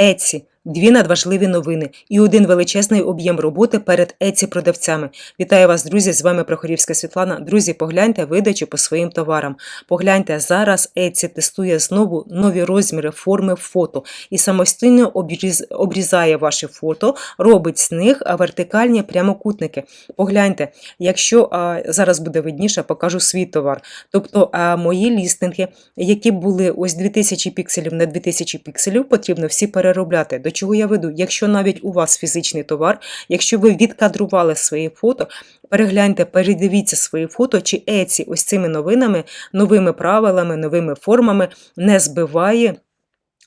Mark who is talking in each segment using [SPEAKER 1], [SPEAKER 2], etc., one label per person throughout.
[SPEAKER 1] Еці. Дві надважливі новини і один величезний об'єм роботи перед еці продавцями. Вітаю вас, друзі! З вами Прохорівська Світлана. Друзі, погляньте видачу по своїм товарам. Погляньте, зараз Еці тестує знову нові розміри, форми фото і самостійно обріз- обрізає ваші фото, робить з них вертикальні прямокутники. Погляньте, якщо зараз буде видніше, покажу свій товар. Тобто мої лістинги, які були ось 2000 пікселів на 2000 пікселів, потрібно всі переробляти. До чого я веду? Якщо навіть у вас фізичний товар, якщо ви відкадрували свої фото, перегляньте, передивіться свої фото, чи Еці ось цими новинами, новими правилами, новими формами не збиває.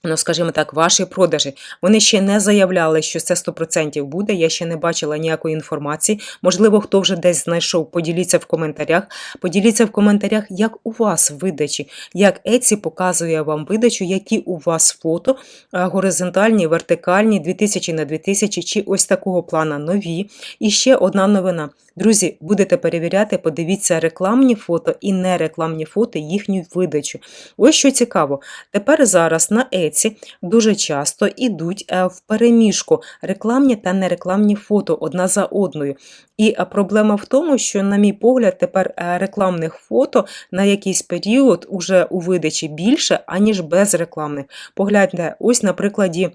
[SPEAKER 1] Ну, скажімо так, ваші продажі. Вони ще не заявляли, що це 100% буде. Я ще не бачила ніякої інформації. Можливо, хто вже десь знайшов, поділіться в коментарях. Поділіться в коментарях, як у вас видачі, як Еці показує вам видачу, які у вас фото горизонтальні, вертикальні, 2000 на 2000, чи ось такого плана нові. І ще одна новина. Друзі, будете перевіряти, подивіться рекламні фото і нерекламні фото, їхню видачу. Ось що цікаво. Тепер зараз на Еці дуже часто йдуть е, в переміжку рекламні та нерекламні фото одна за одною. І е, проблема в тому, що, на мій погляд, тепер е, рекламних фото на якийсь період уже у видачі більше, аніж безрекламних. Погляньте, ось на прикладі.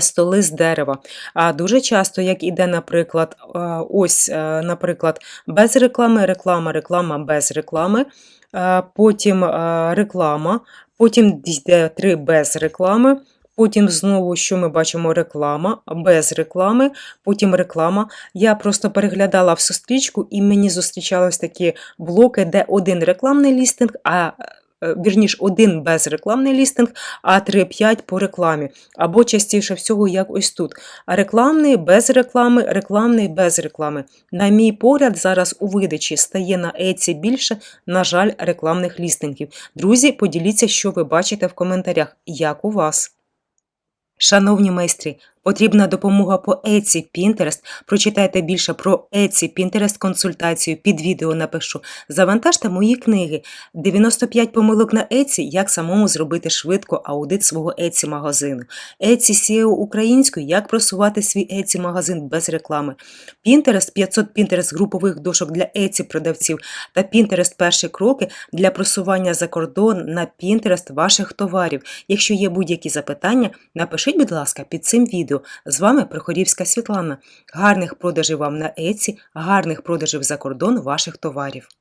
[SPEAKER 1] Столи з дерева. А дуже часто, як іде, наприклад, ось, е, наприклад, без реклами, реклама, реклама без реклами, е, потім е, реклама, потім йде три без реклами. Потім знову, що ми бачимо, реклама, без реклами, потім реклама. Я просто переглядала всю стрічку, і мені зустрічались такі блоки, де один рекламний лістинг, а вірніш, один безрекламний лістинг, а 3-5 по рекламі. Або частіше всього, як ось тут. А рекламний без реклами, рекламний без реклами. На мій погляд, зараз у видачі стає на Еці більше, на жаль, рекламних лістингів. Друзі, поділіться, що ви бачите в коментарях. Як у вас? Шановні майстри, потрібна допомога по Еці Pinterest. Прочитайте більше про Еці Pinterest консультацію під відео напишу. Завантажте мої книги. 95 помилок на Еці, як самому зробити швидко аудит свого Еці магазину. Еці SEO українською, як просувати свій Еці магазин без реклами. Pinterest 500 Pinterest групових дошок для Еці продавців та Pinterest перші кроки для просування за кордон на Pinterest ваших товарів. Якщо є будь-які запитання, напишіть, будь ласка, під цим відео. З вами Прихорівська Світлана. Гарних продажів вам на Еці, гарних продажів за кордон ваших товарів.